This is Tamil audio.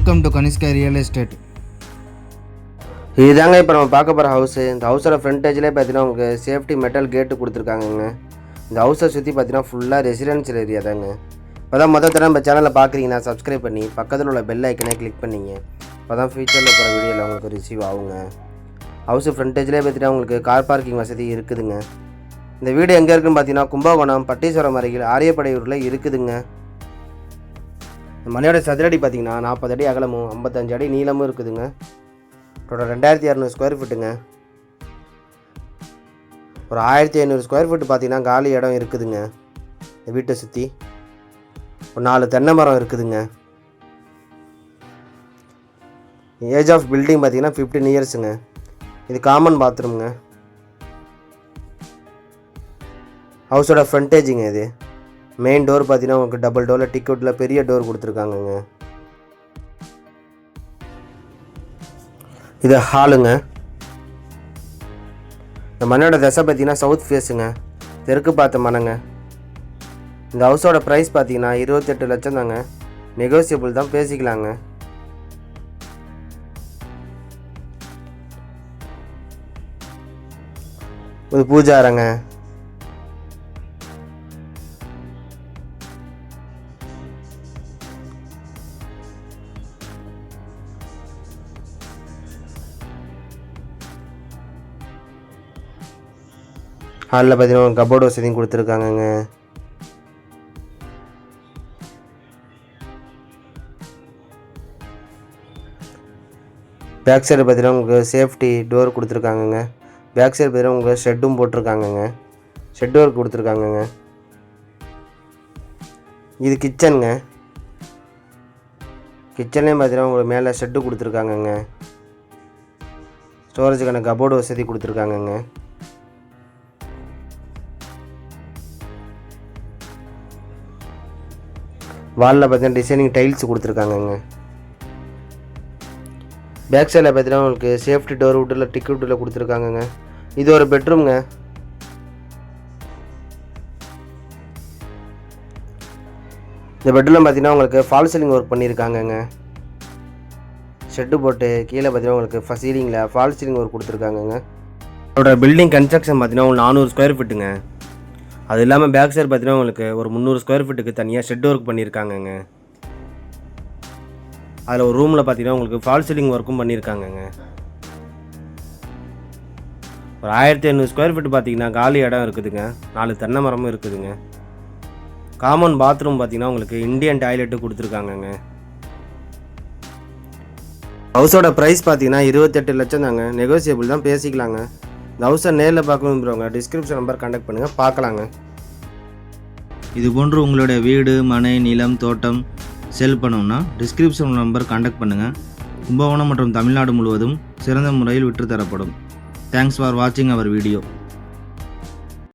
Welcome to Kanishka real estate இதுதாங்க இப்போ நம்ம பார்க்க போகிற ஹவுஸு இந்த ஹவுஸோட ஃப்ரண்டேஜ்லேயே பார்த்தீங்கன்னா உங்களுக்கு சேஃப்டி மெட்டல் கேட்டு கொடுத்துருக்காங்கங்க. இந்த ஹவுஸை சுற்றி பார்த்தீங்கன்னா ஃபுல்லாக ரெசிடென்ஷியல் ஏரியா தாங்க. இப்போ தான் மொதல் தடவை நம்ம சேனலில் பார்க்குறீங்கன்னா சப்ஸ்கிரைப் பண்ணி பக்கத்தில் உள்ள பெல் ஐக்கனே கிளிக் பண்ணிங்க. இப்போ தான் ஃபியூச்சரில் போகிற வீடியோவில் உங்களுக்கு ரிசீவ் ஆகுங்க. ஹவுஸு ஃப்ரண்டேஜ்லேயே பார்த்தீங்கன்னா உங்களுக்கு கார் பார்க்கிங் வசதி இருக்குதுங்க. இந்த வீடு எங்கே இருக்குன்னு பார்த்தீங்கன்னா கும்பகோணம் பட்டீஸ்வரம் அருகில் ஆரியப்படையூரில் இருக்குதுங்க. இந்த மலையோட சதுரடி பார்த்தீங்கன்னா நாற்பது அடி அகலமும் ஐம்பத்தஞ்சு அடி நீளமும் இருக்குதுங்க. டோட்டல் ரெண்டாயிரத்தி இரநூறு ஸ்கொயர் ஃபீட்டுங்க ஒரு ஆயிரத்தி ஐநூறு ஸ்கொயர் ஃபீட் பார்த்திங்கன்னா காலி இடம் இருக்குதுங்க. இந்த வீட்டை சுற்றி ஒரு நாலு தென்னை மரம் இருக்குதுங்க. ஏஜ் ஆஃப் பில்டிங் பார்த்தீங்கன்னா ஃபிஃப்டீன் இயர்ஸுங்க இது காமன் பாத்ரூம்ங்க ஹவுஸோட ஃப்ரண்டேஜுங்க இது. மெயின் டோர் பார்த்தீங்கன்னா உங்களுக்கு டபுள் டோரில் டிக்கெட்டில் பெரிய டோர் கொடுத்துருக்காங்கங்க. இது ஹாலுங்க இந்த மண்ணோட தசை பார்த்தீங்கன்னா சவுத் ஃபேஸுங்க தெற்கு பார்த்த மனங்க. இந்த ஹவுஸோட ப்ரைஸ் பார்த்தீங்கன்னா இருபத்தெட்டு லட்சம் தாங்க. நெகோசியபிள் தான் பேசிக்கலாங்க. இது பூஜை ஹாலில் பார்த்தீங்கன்னா கபோர்டு வசதியும் கொடுத்துருக்காங்கங்க. பேக் சைடு பார்த்தீங்கன்னா உங்களுக்கு சேஃப்டி டோர் கொடுத்துருக்காங்கங்க. பேக் சைடு பார்த்தீங்கன்னா உங்களுக்கு ஷெட்டும் போட்டிருக்காங்கங்க. Shed door கொடுத்துருக்காங்கங்க. இது கிச்சனுங்க. கிச்சன்லேயும் பார்த்தீங்கன்னா உங்களுக்கு மேலே ஷெட்டு கொடுத்துருக்காங்கங்க. ஸ்டோரேஜுக்கான கபோர்டு வசதி கொடுத்துருக்காங்கங்க. வாலில் பார்த்தீங்கன்னா டிசைனிங் டைல்ஸ் கொடுத்துருக்காங்கங்க. பேக் சைடில் பார்த்தீங்கன்னா உங்களுக்கு சேஃப்டி டோர் விட்டில் டிக் விட்டில் கொடுத்துருக்காங்கங்க. இது ஒரு பெட்ரூம்ங்க இந்த பெட்ரூமில் பார்த்தீங்கன்னா உங்களுக்கு ஃபால் சீலிங் ஒர்க் பண்ணியிருக்காங்கங்க ஷெட்டு போட்டு கீழே பார்த்தீங்கன்னா உங்களுக்கு ஃபஸ்ட் சீலிங்கில் ஃபால் சீலிங் ஒர்க் கொடுத்துருக்காங்கங்க. அதோட பில்டிங் கன்ஸ்ட்ரக்ஷன் பார்த்தீங்கன்னா உங்களுக்கு நானூறு ஸ்கொயர் ஃபீட்டுங்க அது இல்லாமல் பேக் சைடு பார்த்தீங்கன்னா உங்களுக்கு ஒரு முந்நூறு ஸ்கொயர் ஃபீட்டுக்கு தனியாக ஷெட் ஒர்க் பண்ணியிருக்காங்கங்க அதில் ஒரு ரூமில் பார்த்தீங்கன்னா உங்களுக்கு ஃபால் சீலிங் ஒர்க்கும் பண்ணியிருக்காங்கங்க ஒரு ஆயிரத்தி ஐநூறு ஸ்கொயர் ஃபீட் பார்த்தீங்கன்னா காலி இடம் இருக்குதுங்க. நாலு தென்னை மரமும் இருக்குதுங்க. காமன் பாத்ரூம் பார்த்தீங்கன்னா உங்களுக்கு இந்தியன் டாய்லெட்டு கொடுத்துருக்காங்கங்க. ஹவுஸோட ப்ரைஸ் பார்த்தீங்கன்னா இருபத்தெட்டு லட்சம் தாங்க நெகோசியபிள் தான் பேசிக்கலாங்க. இந்த நேரில் பார்க்க விரும்புகிறவங்க டிஸ்கிரிப்ஷன் நம்பர் கான்டாக்ட் பண்ணுங்கள் பார்க்கலாங்க. இது போன்று உங்களுடைய வீடு மனை நிலம் தோட்டம் செல் பண்ணணும்னா டிஸ்கிரிப்ஷன் நம்பர் காண்டாக்ட் பண்ணுங்கள் கும்பகோணம் மற்றும் தமிழ்நாடு முழுவதும் சிறந்த முறையில் விற்றுத்தரப்படும். தேங்க்ஸ் ஃபார் வாட்சிங் அவர் வீடியோ